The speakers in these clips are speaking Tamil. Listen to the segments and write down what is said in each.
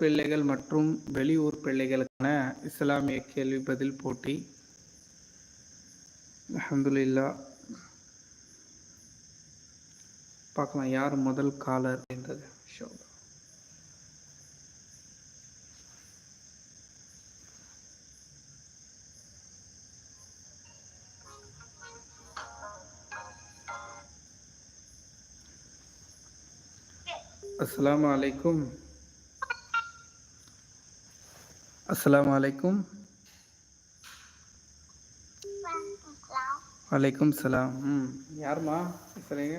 பிள்ளைகள் மற்றும் வெளியூர் பிள்ளைகளுக்கான இஸ்லாமிய கேள்வி பதில் போட்டி. அஹமதுல்லா பார்க்கலாம் யார் முதல் காலர் என்றது இன்ஷா அல்லாஹ். அலைக்கும். அஸ்ஸலாமு அலைக்கும். வலைக்கும் சலாம். ம் யாரும்மா பேசுகிறீங்க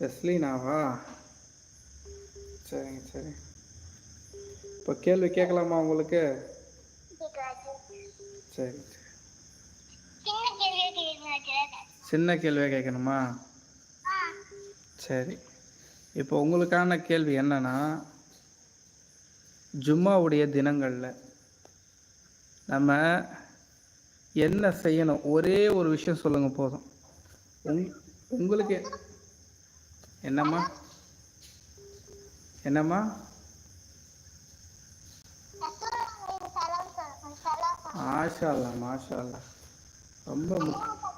தஸ்லீனாவா? சரிங்க சரி. இப்போ கேள்வி கேட்கலாமா உங்களுக்கு? சரி சின்ன கேள்வியாக கேட்கணுமா சரி. இப்போ உங்களுக்கான கேள்வி என்னன்னா ஜும்மாவுடைய தினங்களில் நம்ம என்ன செய்யணும்? ஒரே ஒரு விஷயம் சொல்லுங்க போதும். உங் உங்களுக்கு என்னம்மா? என்னம்மா? மாஷா அல்லா மாஷா அல்லா ரொம்ப முக்கியம்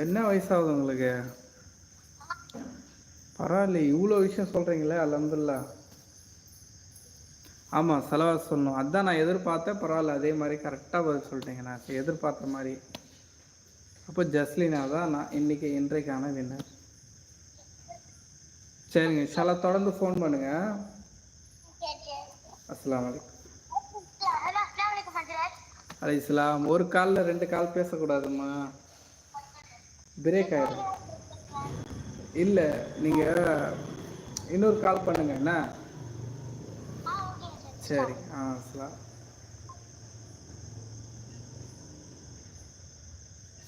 என்ன வயசாகுது உங்களுக்கு? பரவாயில்ல இவ்வளோ விஷயம் சொல்கிறீங்களே அலமதுல்லா ஆமாம் செலவா சொல்லணும். அதான் நான் எதிர்பார்த்தேன் பரவாயில்ல அதே மாதிரி கரெக்டாக பதில் சொல்லிட்டீங்க. நான் எதிர்பார்த்த மாதிரி. அப்போ ஜஸ்லினா தான் நான் இன்னைக்கு இன்றைக்கான வின்னர் சரிங்க சில தொடர்ந்து ஃபோன் பண்ணுங்க. அஸ்ஸலாமு அலைக்கும். அலை இஸ்லாம் ஒரு காலில் ரெண்டு கால் பேசக்கூடாதும்மா. பிரேக் ஆயிடும் இல்லை நீங்கள் இன்னொரு கால் பண்ணுங்க என்ன? சரி ஆ அஸ்லாம்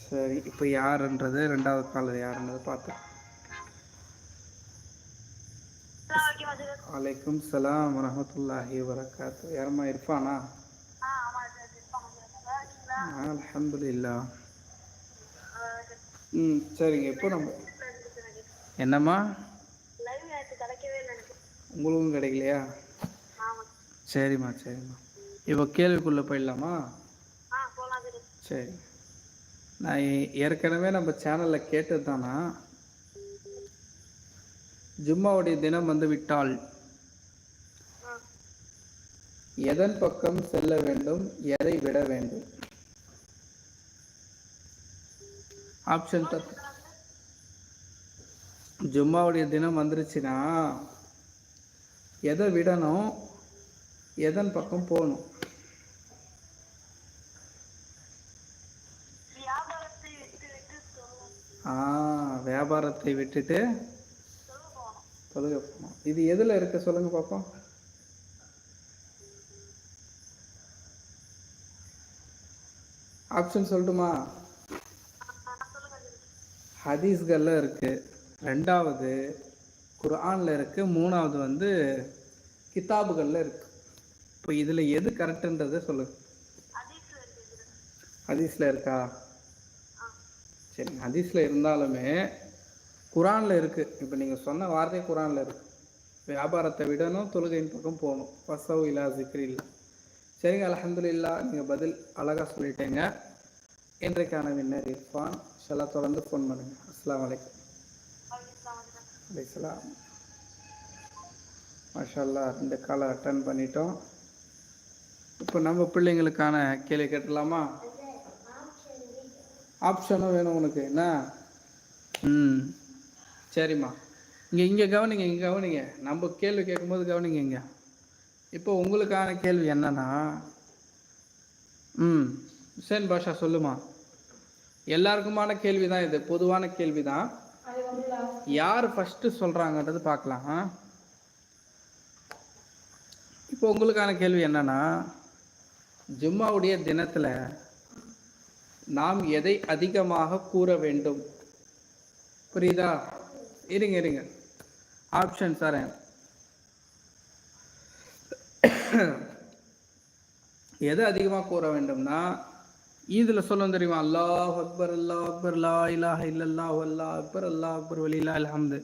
சரி இப்போ யாருன்றது ரெண்டாவது காலர் யாருன்றது பார்த்தேன் வலைக்கும் சலாம் வரமத்துல்லாஹி வரகாத்து யாரம்மா இருப்பானா அல்ஹம்துலில்லா ம் சரிங்க. இப்போ நம்ம என்னம்மா? உங்களுக்கும் கிடைக்கலையா? சரிம்மா சரிம்மா. இப்போ கேள்விக்குள்ளே போயிடலாமா? சரி. நான் ஏற்கனவே நம்ம சேனலில் கேட்டது தானா? ஜும்மாவுடைய தினம் வந்து விட்டால் எதன் பக்கம் செல்ல வேண்டும் எதை விட வேண்டும்? ஆப்ஷன் தப்பு ஜும்மாவுடைய தினம் வந்துருச்சுன்னா எதை விடணும் எதன் பக்கம் போகணும்? ஆ வியாபாரத்தை விட்டுட்டு தொழுக போகணும். இது எதில் இருக்கு? சொல்லுங்க பார்ப்போம் ஆப்ஷன் சொல்லட்டுமா? ஹதீஸ்களில் இருக்குது ரெண்டாவது குரானில் இருக்குது மூணாவது வந்து கிதாபுகளில் இருக்கு. இப்போ இதில் எது கரெக்டுன்றதை சொல்லு. ஹதீஸில் இருக்கா? சரி ஹதீஸில் இருந்தாலுமே குரானில் இருக்குது இப்போ நீங்கள் சொன்ன வார்த்தை குரானில் இருக்கு. வியாபாரத்தை விடணும் தொழுகையின் பக்கம் போகணும். பசவு இல்லா சிக்ரி இல்லை சரிங்க அலமதுல்லா நீங்கள் பதில் அழகாக சொல்லிட்டேங்க. இன்றைக்கான வின்னர் இர்ஃபான். ஷலா தொடர்ந்து ஃபோன் பண்ணுங்கள் அஸ்லாம் வலைக்கம் அலைசலாம் மாஷல்லா ரெண்டு காலை அட்டன் பண்ணிட்டோம். இப்போ நம்ம பிள்ளைங்களுக்கான கேள்வி கேட்டலாமா ஆப்ஷனும் வேணும் உனக்கு. என்ன? ம். சரிம்மா. இங்கே இங்கே கவனிங்க இங்கே கவனிங்க. நம்ம கேள்வி கேட்கும்போது கவனிங்க இங்கே. இப்போ உங்களுக்கான கேள்வி என்னன்னா ம் ஹுசேன் பாஷா சொல்லுமா? எல்லாருக்குமான கேள்வி தான் இது பொதுவான கேள்வி தான் யார் ஃபஸ்ட்டு சொல்கிறாங்கன்றது பார்க்கலாம்? இப்போ உங்களுக்கான கேள்வி என்னன்னா ஜும்மாவுடைய தினத்தில் நாம் எதை அதிகமாக கூற வேண்டும்? புரியுதா? இருங்க இருங்க. ஆப்ஷன் தரேன். எதை அதிகமாக கூற வேண்டும்னா ஈதில் சொல்லணும் தெரியுமா? அல்லாஹ் அக்பர் அல்லாஹ் அக்பர் லா இலாஹ இல்லல்லாஹு அல்லாஹ் அக்பர் அல்லாஹ் அக்பர் வலிலா அல்ஹம்து.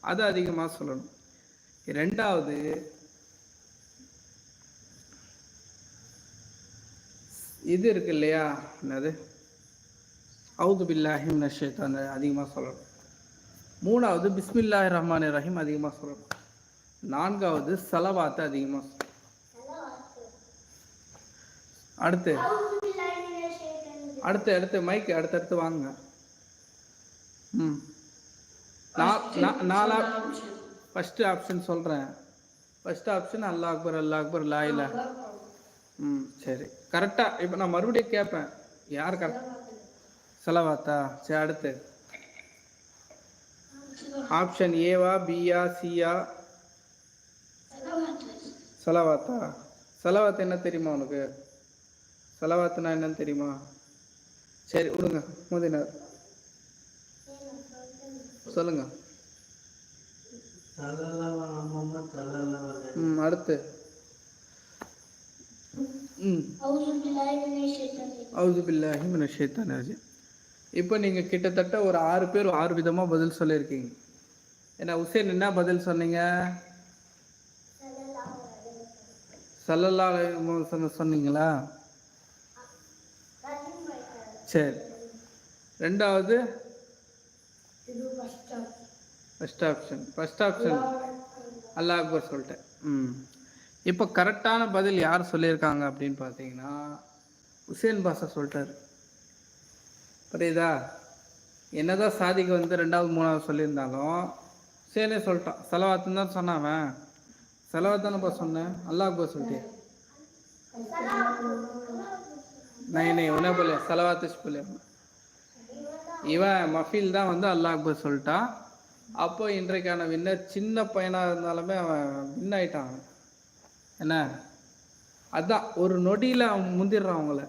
அதை அதிகமாக சொல்லணும். ரெண்டாவது இது இருக்கு இல்லையா? என்னது? அவுது பில்லாஹி அந்த அதிகமாக சொல்லணும். மூணாவது பிஸ்மில்லாஹி ரஹ்மான் ரஹீம் அதிகமாக சொல்லணும். நான்காவது சலவாத்தை அதிகமாக சொல்லணும். அடுத்து அடுத்து அடுத்து மைக்கு அடுத்தடுத்து வாங்க ம். நாலா ஃபஸ்ட்டு ஆப்ஷன் சொல்கிறேன் ஃபஸ்ட் ஆப்ஷன் அல்லா அக்பர் அல்லா அக்பர் லா இல்ல. ம் சரி. கரெக்டாக இப்போ நான் மறுபடியும் கேட்பேன் யார் கரெக்ட் செலவாத்தா? சரி அடுத்து. ஆப்ஷன் ஏவா பியா சியா செலவாத்தா? செலவாத்து என்ன தெரியுமா உனக்கு? செலவாத்துனா என்னன்னு தெரியுமா? சரி விடுங்க. மோதினார் சொல்லுங்க. ம் அடுத்து. ம். அவுது பில்லாஹி மின ஷைத்தான் இப்போ நீங்கள் கிட்டத்தட்ட ஒரு ஆறு பேர் ஆறு விதமாக பதில் சொல்லியிருக்கீங்க. ஏன்னா உசேன் என்ன பதில் சொன்னீங்க? சல்லல்லா சொன்னீங்களா? சரி. ரெண்டாவது ஃபஸ்ட் ஆப்ஷன் ஃபஸ்ட் ஆப்ஷன் அல்லாஹ் அக்பர் சொல்லிட்டேன். ம். இப்போ கரெக்டான பதில் யார் சொல்லியிருக்காங்க அப்படின்னு பார்த்தீங்கன்னா உசேன் பாஷா சொல்லிட்டாரு. புரியுதா? என்னதான் சாதிக்கு வந்து ரெண்டாவது மூணாவது சொல்லியிருந்தாலும் உசேனே சொல்லிட்டான். செலவாத்துன்னு தான் சொன்னாவன் செலவாத்தானப்பா சொன்னேன்? அல்லாஹ் சொல்லிட்டேன் નહીં નહીં உன போல செலவாத்தச்சு இவன் மஃபீல் தான் வந்து அல்லாஹ் சொல்லிட்டான் அப்போ இன்றைக்கான வின்னர் சின்ன பையனாக இருந்தாலுமே அவன் வின் ஆயிட்டான் என்ன அதான் ஒரு நொடியில் அவன் முந்திடுறான் அவங்கள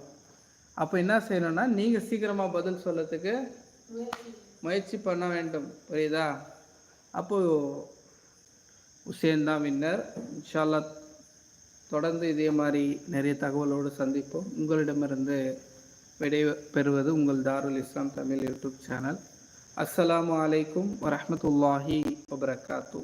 அப்போ என்ன செய்யணும்னா நீங்கள் சீக்கிரமாக பதில் சொல்லத்துக்கு முயற்சி பண்ண வேண்டும் புரியுதா அப்போது உசேன் தான் வின்னர் இன்ஷால்லா தொடர்ந்து இதே மாதிரி நிறைய தகவலோடு சந்திப்போம். உங்களிடமிருந்து விடை பெறுவது உங்கள் தாருல் இஸ்லாம் தமிழ் யூடியூப் சேனல். அஸ்ஸலாமு அலைக்கும் வரமத்துல்லாஹி வபரகாத்தூ.